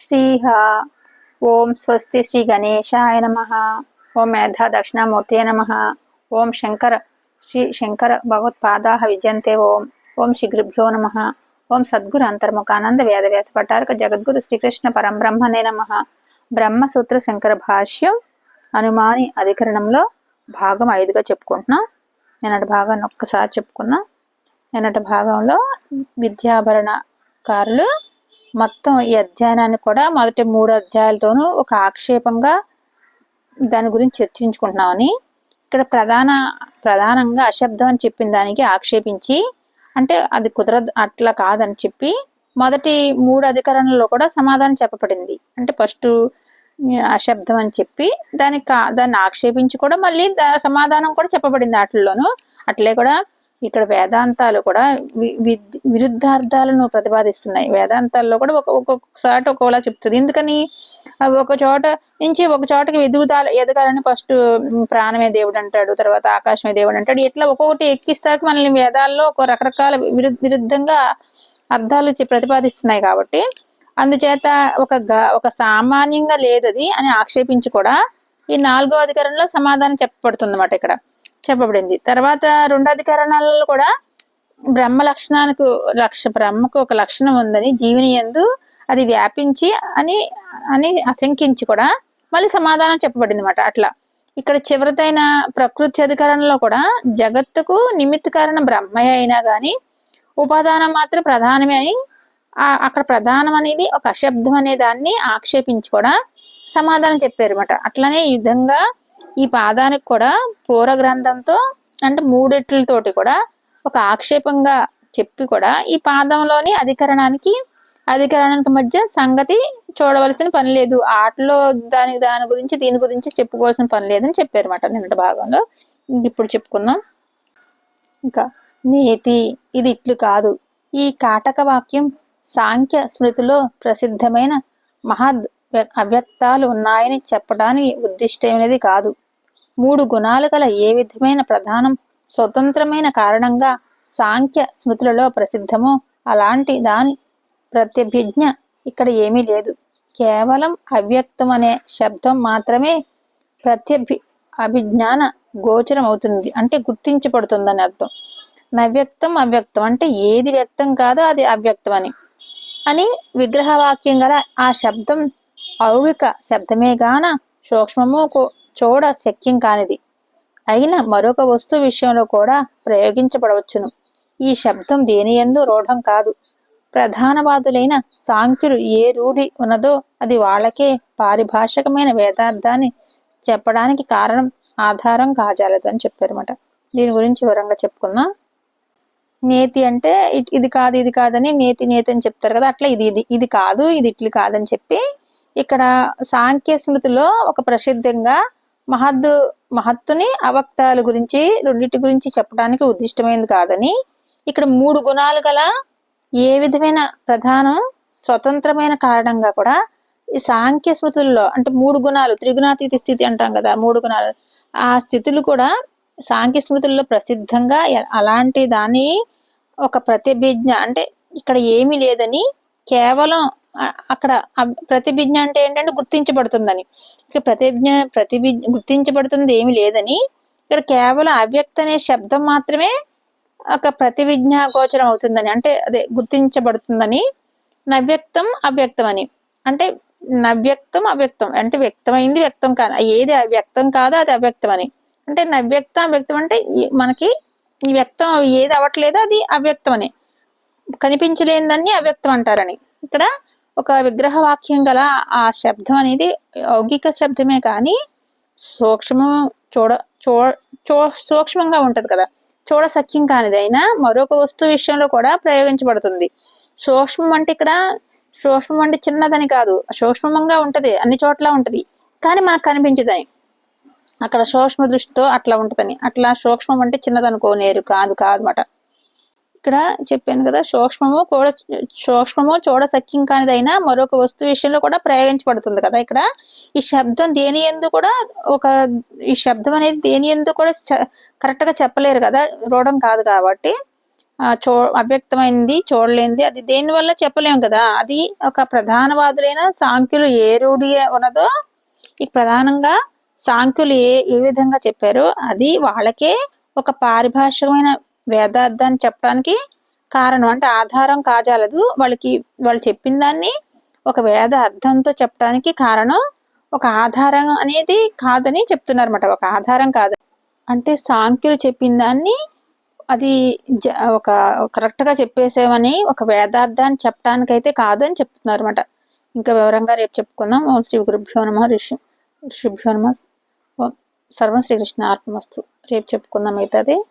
శ్రీహ. ఓం స్వస్తి శ్రీ గణేశాయ నమ. ఓం మేధా దక్షిణామూర్తి నమ. ఓం శంకర శ్రీ శంకర భగవత్పాదా విజయంతే ఓం. ఓం శ్రీ గురుభ్యో నమ. ఓం సద్గురు అంతర్ముఖానంద వేదవ్యాస పట్టారక జగద్గురు శ్రీకృష్ణ పరంబ్రహ్మనే నమ. బ్రహ్మసూత్ర శంకర భాష్యం అనుమాని అధికరణంలో భాగం ఐదుగా చెప్పుకుంటున్నాం. నిన్నటి భాగాన్ని ఒక్కసారి చెప్పుకున్నాం నిన్నటి భాగంలో విద్యాభరణకారులు మొత్తం ఈ అధ్యయనాన్ని కూడా మొదటి మూడు అధ్యాయాలతోనూ ఒక ఆక్షేపంగా దాని గురించి చర్చించుకుంటున్నామని ఇక్కడ ప్రధాన ప్రధానంగా అశబ్దం అని చెప్పిన దానికి ఆక్షేపించి అంటే అది కుదరదు అట్లా కాదని చెప్పి మొదటి మూడు అధికరణలో కూడా సమాధానం చెప్పబడింది. అంటే ఫస్ట్ అశబ్దం అని చెప్పి దానికి దాన్ని ఆక్షేపించి కూడా మళ్ళీ దా సమాధానం కూడా చెప్పబడింది వాటిల్లోనూ. అట్లే కూడా ఇక్కడ వేదాంతాలు కూడా వి- విద్- విరుద్ధార్థాలను ప్రతిపాదిస్తున్నాయి. వేదాంతాల్లో కూడా ఒక ఒక్కొక్కసారి ఒక్కోలా చెప్తుంది. ఎందుకని? ఒక చోట నుంచి ఒక చోటకి ఎదుగుదాలు ఎదగాలని ఫస్ట్ ప్రాణమే దేవుడు అంటాడు తర్వాత ఆకాశమే దేవుడు అంటాడు. ఇట్లా ఒక్కొక్కటి ఎక్కిస్తాక మనల్ని వేదాల్లో ఒక రకరకాల విరుద్ధంగా అర్థాలు ప్రతిపాదిస్తున్నాయి కాబట్టి అందుచేత ఒక గ- ఒక సామాన్యంగా లేదది అని ఆక్షేపించి కూడా ఈ నాలుగో అధికారంలో సమాధానం చెప్పబడుతుంది అన్నమాట ఇక్కడ. చెప్పబడింది. తర్వాత రెండు కరణాలలో కూడా బ్రహ్మ లక్షణానికి లక్ష బ్రహ్మకు ఒక లక్షణం ఉందని జీవిని యందు అది వ్యాపించి అని అని అశంకించి కూడా మళ్ళీ సమాధానం చెప్పబడింది అనమాట అట్లా. ఇక్కడ చివరిదైన ప్రకృతి అధికరణలో కూడా జగత్తుకు నిమిత్త కారణం బ్రహ్మయ్య అయినా కానీ ఉపాదానం మాత్రం ప్రధానమే అని అక్కడ ప్రధానం అనేది ఒక అశబ్దం అనే దాన్ని ఆక్షేపించి కూడా సమాధానం చెప్పారు అనమాట అట్లనే ఈ విధంగా ఈ పాదానికి కూడా పూర గ్రంథంతో అంటే మూడిట్లతోటి కూడా ఒక ఆక్షేపంగా చెప్పి కూడా ఈ పాదంలోని అధికరణానికి అధికరణానికి మధ్య సంగతి చూడవలసిన పని లేదు. ఆటలో దాని దాని గురించి దీని గురించి చెప్పుకోవాల్సిన పని లేదని చెప్పారన్నమాట నిన్నటి భాగంలో. ఇప్పుడు చెప్పుకుందాం. ఇంకా నేతి ఇది ఇట్లు కాదు. ఈ కాటక వాక్యం సాంఖ్య స్మృతిలో ప్రసిద్ధమైన మహద్ వ్య- అవ్యక్తాలు ఉన్నాయని చెప్పడానికి ఉద్దిష్టమైనది కాదు. మూడు గుణాలు గల ఏ విధమైన ప్రధానం స్వతంత్రమైన కారణంగా సాంఖ్య స్మృతులలో ప్రసిద్ధమో అలాంటి దాని ప్రత్యభిజ్ఞ ఇక్కడ ఏమీ లేదు. కేవలం అవ్యక్తం అనే శబ్దం మాత్రమే ప్రత్యభి అభిజ్ఞాన గోచరం అవుతుంది అంటే గుర్తించబడుతుందని అర్థం. నవ్యక్తం అవ్యక్తం అంటే ఏది వ్యక్తం కాదో అది అవ్యక్తం అని అని విగ్రహవాక్యం గల ఆ శబ్దం ఔగిక శబ్దమే గాన సూక్ష్మము చూడ శక్యం కానిది. అయినా మరొక వస్తువు విషయంలో కూడా ప్రయోగించబడవచ్చును. ఈ శబ్దం దేనియందు రూఢం కాదు. ప్రధానవాదులైన సాంఖ్యులు ఏ రూఢి ఉన్నదో అది వాళ్ళకే పారిభాషికమైన వేదార్థాన్ని చెప్పడానికి కారణం ఆధారం కాజాలదు అని చెప్పారన్నమాట దీని గురించి వివరంగా చెప్పుకుందాం నేతి అంటే ఇ- ఇది కాదు ఇది కాదని నేతి నేతి అని చెప్తారు కదా అట్లా ఇది ఇది ఇది కాదు ఇది ఇట్లు కాదని చెప్పి ఇక్కడ సాంఖ్య స్మృతిలో ఒక ప్రసిద్ధంగా మహద్దు మహత్తుని అవక్తాల గురించి రెండింటి గురించి చెప్పడానికి ఉద్దిష్టమైనది కాదని ఇక్కడ మూడు గుణాలు గల ఏ విధమైన ప్రధానం స్వతంత్రమైన కారణంగా కూడా ఈ సాంఖ్య స్మృతుల్లో అంటే మూడు గుణాలు త్రిగుణాతీత స్థితి అంటాం కదా మూడు గుణాలు ఆ స్థితులు కూడా సాంఖ్య స్మృతుల్లో ప్రసిద్ధంగా అలాంటి దాని ఒక ప్రతిభిజ్ఞ అంటే ఇక్కడ ఏమీ లేదని కేవలం అక్కడ ప్రతిభిజ్ఞ అంటే ఏంటంటే గుర్తించబడుతుందని. ఇక్కడ ప్రతిజ్ఞ ప్రతిభి గుర్తించబడుతుంది ఏమీ లేదని. ఇక్కడ కేవలం అవ్యక్త అనే శబ్దం మాత్రమే ఒక ప్రతివిజ్ఞ గోచరం అవుతుందని. అంటే అదే గుర్తించబడుతుందని. నవ్యక్తం అవ్యక్తం అని. అంటే నవ్యక్తం అవ్యక్తం. అంటే వ్యక్తమైంది వ్యక్తం కాదు ఏది వ్యక్తం కాదో అది అవ్యక్తం అని. అంటే నవ్యక్తం అవ్యక్తం అంటే మనకి ఈ వ్యక్తం ఏది అవ్వట్లేదో అది అవ్యక్తం అని. కనిపించలేనిదాన్ని అవ్యక్తం అంటారని. ఇక్కడ ఒక విగ్రహ వాక్యం గల ఆ శబ్దం అనేది ఔగిక శబ్దమే కానీ సూక్ష్మం చూడ చూ చూ సూక్ష్మంగా ఉంటుంది కదా. చూడ సఖ్యం కానిదైనా మరొక వస్తువు విషయంలో కూడా ప్రయోగించబడుతుంది. సూక్ష్మం అంటే ఇక్కడ సూక్ష్మం అంటే చిన్నదని కాదు సూక్ష్మంగా ఉంటది అన్ని చోట్ల ఉంటది. కానీ మనకు కనిపించదని. అక్కడ సూక్ష్మ దృష్టితో అట్లా ఉంటుందని. అట్లా సూక్ష్మం అంటే చిన్నదనుకో నేరు కాదు కాదు మాట ఇక్కడ చెప్పాను కదా సూక్ష్మము కూడా సూక్ష్మము చూడ సఖ్యం కానిదైనా మరొక వస్తువు విషయంలో కూడా ప్రయోగించబడుతుంది కదా ఇక్కడ. ఈ శబ్దం దేని ఎందు కూడా ఒక ఈ శబ్దం అనేది దేని ఎందు కూడా కరెక్ట్గా చెప్పలేరు కదా రూఢం కాదు కాబట్టి. ఆ, చూ అవ్యక్తమైంది చూడలేనిది అది దేని వల్ల చెప్పలేము కదా. అది ఒక ప్రధానవాదులైన సాంఖ్యులు ఏ రూఢి ఉన్నదో ఈ ప్రధానంగా సాంఖ్యులు ఏ ఏ విధంగా చెప్పారో అది వాళ్ళకే ఒక పారిభాషికమైన వేదార్థాన్ని చెప్పడానికి కారణం. అంటే ఆధారం కాజాలదు. వాళ్ళకి వాళ్ళు చెప్పిన దాన్ని ఒక వేద అర్థంతో చెప్పడానికి కారణం ఒక ఆధారం అనేది కాదని చెప్తున్నారన్నమాట. ఒక ఆధారం కాదు. అంటే సాంఖ్యులు చెప్పిన దాన్ని అది జ- ఒక కరెక్ట్గా చెప్పేసేవని ఒక వేదార్థాన్ని చెప్పడానికైతే కాదని చెప్తున్నారు అనమాట ఇంకా వివరంగా రేపు చెప్పుకుందాం. ఓం శ్రీ గురుభ్యో నమ. ఋషి ఋషిభ్యో నమ. ఓం. సర్వం శ్రీకృష్ణ ఆత్మస్తు రేపు చెప్పుకుందాం. అవుతుంది